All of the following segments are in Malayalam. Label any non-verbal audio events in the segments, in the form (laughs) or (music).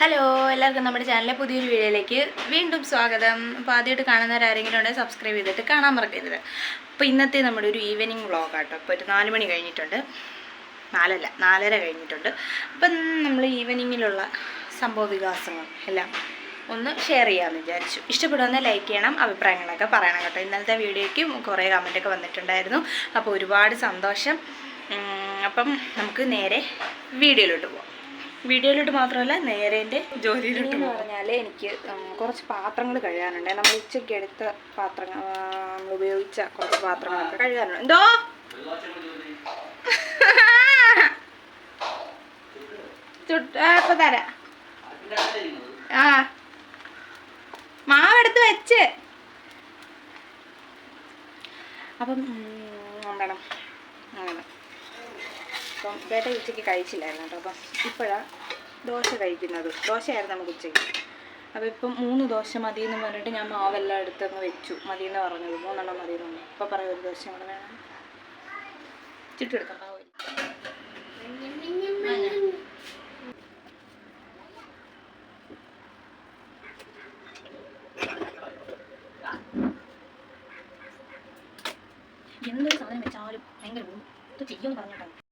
ഹലോ എല്ലാവർക്കും നമ്മുടെ ചാനലിലെ പുതിയൊരു വീഡിയോയിലേക്ക് വീണ്ടും സ്വാഗതം. അപ്പോൾ ആദ്യമായിട്ട് കാണുന്നവരാരെങ്കിലും ഉണ്ടെങ്കിൽ സബ്സ്ക്രൈബ് ചെയ്തിട്ട് കാണാൻ മറക്കരുത് അപ്പോൾ ഇന്നത്തെ നമ്മുടെ ഒരു ഈവനിങ് വ്ളോഗാട്ടോ അപ്പോൾ ഒരു നാല് മണി കഴിഞ്ഞിട്ടുണ്ട്. നാലല്ല നാലര കഴിഞ്ഞിട്ടുണ്ട്. അപ്പം നമ്മൾ ഈവനിങ്ങിലുള്ള സംഭവ വികാസങ്ങൾ എല്ലാം ഒന്ന് ഷെയർ ചെയ്യാമെന്ന് വിചാരിച്ചു. ഇഷ്ടപ്പെടുമെന്ന് ലൈക്ക് ചെയ്യണം അഭിപ്രായങ്ങളൊക്കെ പറയണം കേട്ടോ. ഇന്നലത്തെ വീഡിയോയ്ക്ക് കുറേ കമന്റൊക്കെ വന്നിട്ടുണ്ടായിരുന്നു. അപ്പോൾ ഒരുപാട് സന്തോഷം. അപ്പം നമുക്ക് നേരെ വീഡിയോയിലോട്ട് പോകാം വീഡിയോയിലോട്ട് മാത്രമല്ല നേരെ എന്റെ ജോലിയിലോട്ട് എന്ന് പറഞ്ഞാൽ എനിക്ക് കുറച്ച് പാത്രങ്ങൾ കഴുകാനുണ്ട്. നമ്മൾ ഉച്ചയ്ക്ക് എടുത്ത പാത്രങ്ങൾ നമ്മൾ ഉപയോഗിച്ച കുറച്ച് പാത്രങ്ങളൊക്കെ കഴുകാനുണ്ട്. എന്തോ? (laughs) ഇപ്പൊ തരാം. ആ. മാവെടുത്ത് വെച്ച്. അപ്പം എന്താണ് അങ്ങനെ. അപ്പം വേട്ട ഉച്ചയ്ക്ക് കഴിച്ചില്ലായിരുന്നു കേട്ടോ. അപ്പം ഇപ്പോഴാണ് ദോശ കഴിക്കുന്നത്. ദോശയായിരുന്നു നമുക്ക് ഉച്ചയ്ക്ക്. അപ്പോൾ ഇപ്പം മൂന്ന് ദോശ മതി എന്ന് പറഞ്ഞിട്ട് ഞാൻ മാവെല്ലാം എടുത്തങ്ങ് വെച്ചു. മതി എന്ന് പറഞ്ഞത്. മൂന്നെണ്ണം മതി എന്ന് പറഞ്ഞു. ഇപ്പം പറയാം ഒരു ദോശ കൂടെ വേണം. ചുട്ടെടുക്കാം മാവ് എന്തൊരു സാധനം വെച്ചാലും ഭയങ്കര. ഇത് ചെയ്യുമെന്ന് പറഞ്ഞിട്ടാണ്.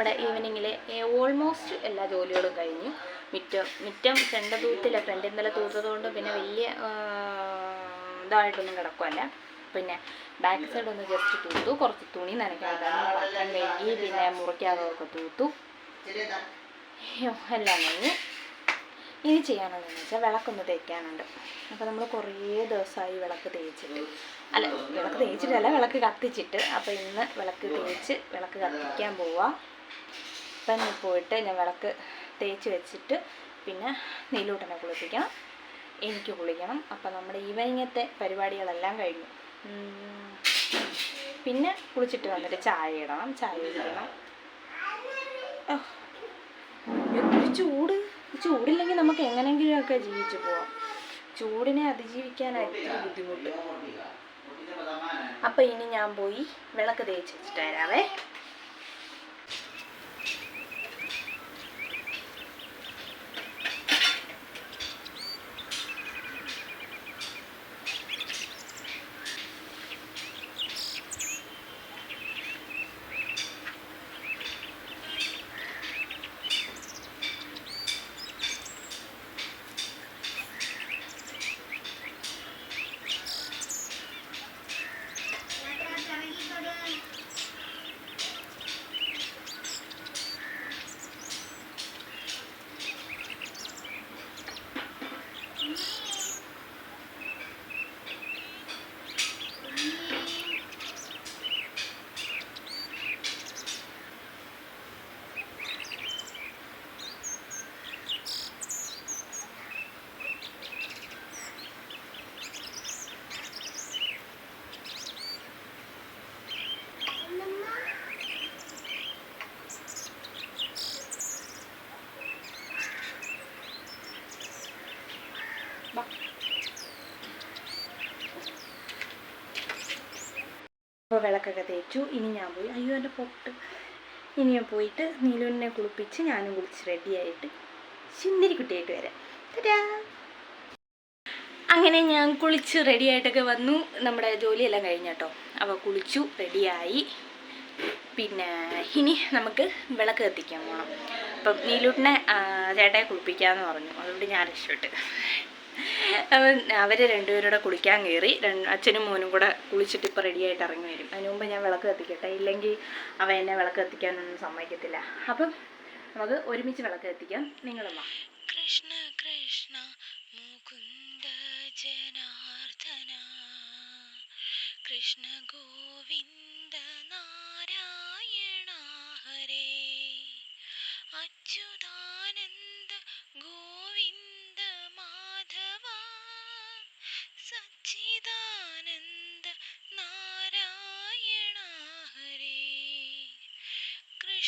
നമ്മുടെ ഈവനിങ്ങിലെ ഓൾമോസ്റ്റ് എല്ലാ ജോലികളും കഴിഞ്ഞു. മിറ്റം മിറ്റം ഫ്രണ്ട് തൂത്തില്ല ഫ്രണ്ട് ഇന്നലെ തൂത്തതുകൊണ്ട് പിന്നെ വലിയ ഇതായിട്ടൊന്നും കിടക്കുമല്ല പിന്നെ ബാക്ക് സൈഡ് ഒന്ന് ജസ്റ്റ് തൂത്തു. കുറച്ച് തുണി നനയ്ക്കാണ്ടായിരുന്നു പാത്രം കഴുകി പിന്നെ മുറിക്കാതൊക്കെ തൂത്തു. എല്ലാം കഴിഞ്ഞു. ഇനി ചെയ്യാനുള്ളതെന്ന് വെച്ചാൽ വിളക്കൊന്ന് തേക്കാനുണ്ട്. അപ്പോൾ നമ്മൾ കുറേ ദിവസമായി വിളക്ക് തേച്ചിട്ട്. അല്ല വിളക്ക് തേച്ചിട്ടല്ല വിളക്ക് കത്തിച്ചിട്ട്. അപ്പോൾ ഇന്ന് വിളക്ക് തേച്ച് വിളക്ക് കത്തിക്കാൻ പോവാ. അപ്പം പോയിട്ട് ഞാൻ വിളക്ക് തേച്ച് വെച്ചിട്ട് പിന്നെ നീലൂട്ടനെ കുളിപ്പിക്കണം എനിക്ക് കുളിക്കണം. അപ്പം നമ്മുടെ ഈവനിങ്ങത്തെ പരിപാടികളെല്ലാം കഴിഞ്ഞു. പിന്നെ കുളിച്ചിട്ട് വന്നിട്ട് ചായ ഇടണം. ചായ ഇടണം. ചൂട്. ചൂടില്ലെങ്കിൽ നമുക്ക് എങ്ങനെയെങ്കിലുമൊക്കെ ജീവിച്ചു പോവാം. ചൂടിനെ അതിജീവിക്കാനായിട്ട് ബുദ്ധിമുട്ട്. അപ്പം ഇനി ഞാൻ പോയി വിളക്ക് തേച്ച് വെച്ചിട്ട് അപ്പോൾ വിളക്കൊക്കെ തേച്ചു. ഇനി ഞാൻ പോയി അയ്യോ എന്റെ പൊട്ട്. ഇനി ഞാൻ പോയിട്ട് നീലുവിനെ കുളിപ്പിച്ച് ഞാനും കുളിച്ച് റെഡിയായിട്ട് സുന്ദരി കുട്ടിയായിട്ട് വരാം. തരാ അങ്ങനെ ഞാൻ കുളിച്ച് റെഡിയായിട്ടൊക്കെ വന്നു. നമ്മുടെ ജോലിയെല്ലാം കഴിഞ്ഞ കേട്ടോ അപ്പോൾ കുളിച്ചു റെഡിയായി പിന്നെ ഇനി നമുക്ക് വിളക്ക് കത്തിക്കാൻ പോകണം അപ്പം നീലൂട്ടിനെ ചേട്ടയെ കുളിപ്പിക്കാമെന്ന് പറഞ്ഞു. അതുകൊണ്ട് ഞാൻ രക്ഷപ്പെട്ട് അവർ രണ്ടുപേരും കൂടെ കുളിക്കാൻ കയറി. അച്ഛനും മോനും കൂടെ കുളിച്ചിട്ട് ഇപ്പോൾ റെഡിയായിട്ട് ഇറങ്ങി വരും. അതിന് മുമ്പ് ഞാൻ വിളക്ക് കത്തിക്കട്ടെ? ഇല്ലെങ്കിൽ അവൻ എന്നെ വിളക്ക് കത്തിക്കാനൊന്നും സമ്മതിക്കത്തില്ല. അപ്പം നമുക്ക് ഒരുമിച്ച് വിളക്ക് കത്തിക്കാം. നിങ്ങളും വാ. കൃഷ്ണ കൃഷ്ണ മുകുന്ദ ജനാർദ്ദന. കൃഷ്ണ ഗോവിന്ദ നാരായണ ഹരേ. അച്യുതാനന്ദ ഗോവിന്ദ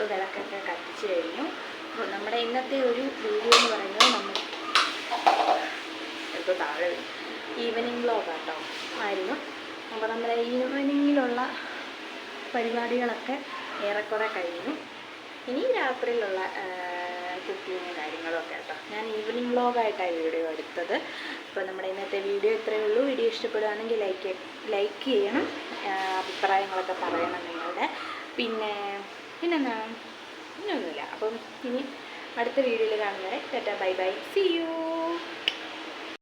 ഇപ്പോൾ വിളക്കൊക്കെ കത്തിച്ച് കഴിഞ്ഞു. അപ്പോൾ നമ്മുടെ ഇന്നത്തെ ഒരു വീഡിയോ എന്ന് പറയുന്നത് നമ്മൾ ഇപ്പോൾ താഴെ ഈവനിങ് വ്ലോഗ് കേട്ടോ ആയിരുന്നു. അപ്പോൾ നമ്മുടെ ഈവനിങ്ങിലുള്ള പരിപാടികളൊക്കെ ഏറെക്കുറെ കഴിഞ്ഞു. ഇനി രാത്രിയിലുള്ള കുക്കിങ്ങും കാര്യങ്ങളൊക്കെ കേട്ടോ ഞാൻ ഈവനിങ് വ്ലോഗായിട്ടാണ് വീഡിയോ എടുത്തത്. അപ്പോൾ നമ്മുടെ ഇന്നത്തെ വീഡിയോ ഇത്രയേ ഉള്ളൂ. വീഡിയോ ഇഷ്ടപ്പെടുകയാണെങ്കിൽ ലൈക്ക് ലൈക്ക് ചെയ്യണം. അഭിപ്രായങ്ങളൊക്കെ പറയണം നിങ്ങളുടെ. പിന്നെ പിന്നെന്താ? പിന്നൊന്നുമില്ല അപ്പം ഇനി അടുത്ത വീഡിയോയിൽ കാണുന്നവരെ tata bye bye. See you